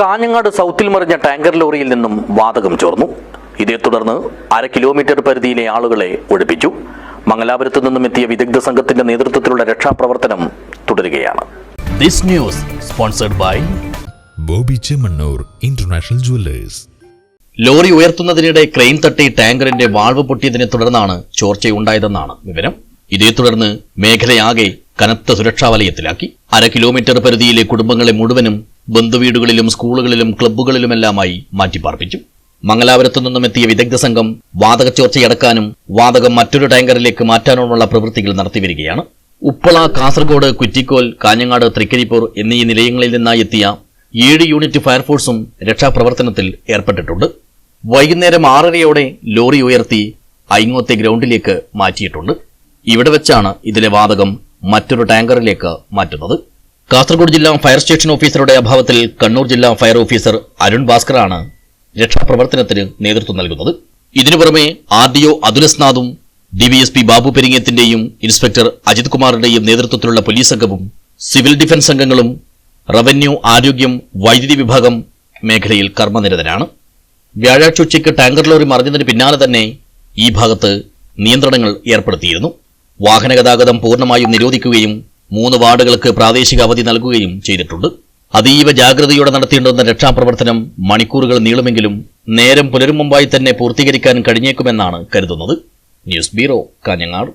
കാഞ്ഞങ്ങാട് സൗത്തിൽ മറിഞ്ഞ ടാങ്കർ ലോറിയിൽ നിന്നും വാതകം ചോർന്നു. ഇതേ തുടർന്ന് അര കിലോമീറ്റർ പരിധിയിലെ ആളുകളെ ഒഴിപ്പിച്ചു. മംഗലാപുരത്ത് നിന്നും എത്തിയ വിദഗ്ധ സംഘത്തിന്റെ നേതൃത്വത്തിലുള്ള രക്ഷാപ്രവർത്തനം തുടരുകയാണ്. This news sponsored by Boby Chemmanur international jewellers. Lorry ഉയർത്തുന്നതിനിടെ crane തട്ടി ടാങ്കറിന്റെ വാൾവ് പൊട്ടിയതിനെ തുടർന്നാണ് ചോർച്ചയുണ്ടായതെന്നാണ് വിവരം. ഇതേ തുടർന്ന് മേഖലയാകെ കനത്ത സുരക്ഷാ വലയത്തിലാക്കി. അര കിലോമീറ്റർ പരിധിയിലെ കുടുംബങ്ങളെ മുഴുവനും ബന്ധുവീടുകളിലും സ്കൂളുകളിലും ക്ലബ്ബുകളിലുമെല്ലാമായി മാറ്റിപ്പാർപ്പിച്ചു. മംഗലാപുരത്തു നിന്നും എത്തിയ വിദഗ്ധ സംഘം വാതക ചോർച്ചയടക്കാനും വാതകം മറ്റൊരു ടാങ്കറിലേക്ക് മാറ്റാനുമുള്ള പ്രവൃത്തികൾ നടത്തിവരികയാണ്. ഉപ്പള കാസർഗോഡ് കുറ്റിക്കോൽ കാഞ്ഞങ്ങാട് തൃക്കരിപ്പൂർ എന്നീ നിലയങ്ങളിൽ നിന്നായി എത്തിയ ഏഴ് യൂണിറ്റ് ഫയർഫോഴ്സും രക്ഷാപ്രവർത്തനത്തിൽ ഏർപ്പെട്ടിട്ടുണ്ട്. വൈകുന്നേരം ആറരയോടെ ലോറി ഉയർത്തി അയിങ്ങോത്തെ ഗ്രൗണ്ടിലേക്ക് മാറ്റിയിട്ടുണ്ട്. ഇവിടെ വെച്ചാണ് ഇതിലെ വാതകം മറ്റൊരു ടാങ്കറിലേക്ക് മാറ്റുന്നത്. കാസർഗോഡ് ജില്ലാ ഫയർ സ്റ്റേഷൻ ഓഫീസറുടെ അഭാവത്തിൽ കണ്ണൂർ ജില്ലാ ഫയർ ഓഫീസർ അരുൺ ഭാസ്കറാണ് രക്ഷാപ്രവർത്തനത്തിന് നേതൃത്വം നൽകുന്നത്. ഇതിനു പുറമെ ആർ ഡി അതുലസ്നാഥും ഡിവിഎസ്പി ബാബു പെരിങ്ങത്തിന്റെയും ഇൻസ്പെക്ടർ അജിത് കുമാറിന്റെയും നേതൃത്വത്തിലുള്ള പോലീസ് സംഘവും സിവിൽ ഡിഫൻസ് സംഘങ്ങളും റവന്യൂ ആരോഗ്യം വൈദ്യുതി വിഭാഗം മേഖലയിൽ കർമ്മനിരതരാണ്. വ്യാഴാഴ്ച ഉച്ചയ്ക്ക് ടാങ്കർ ലോറി മറിഞ്ഞതിന് പിന്നാലെ തന്നെ ഈ ഭാഗത്ത് നിയന്ത്രണങ്ങൾ ഏർപ്പെടുത്തിയിരുന്നു. വാഹന ഗതാഗതം പൂർണമായും നിരോധിക്കുകയും മൂന്ന് വാർഡുകൾക്ക് പ്രാദേശിക അവധി നൽകുകയും ചെയ്തിട്ടുണ്ട്. അതീവ ജാഗ്രതയോടെ നടത്തേണ്ടുന്ന രക്ഷാപ്രവർത്തനം മണിക്കൂറുകൾ നീളുമെങ്കിലും നേരം പുലരും മുമ്പായി തന്നെ പൂർത്തീകരിക്കാൻ കഴിഞ്ഞേക്കുമെന്നാണ് കരുതുന്നത്. News bureau Kanhangad.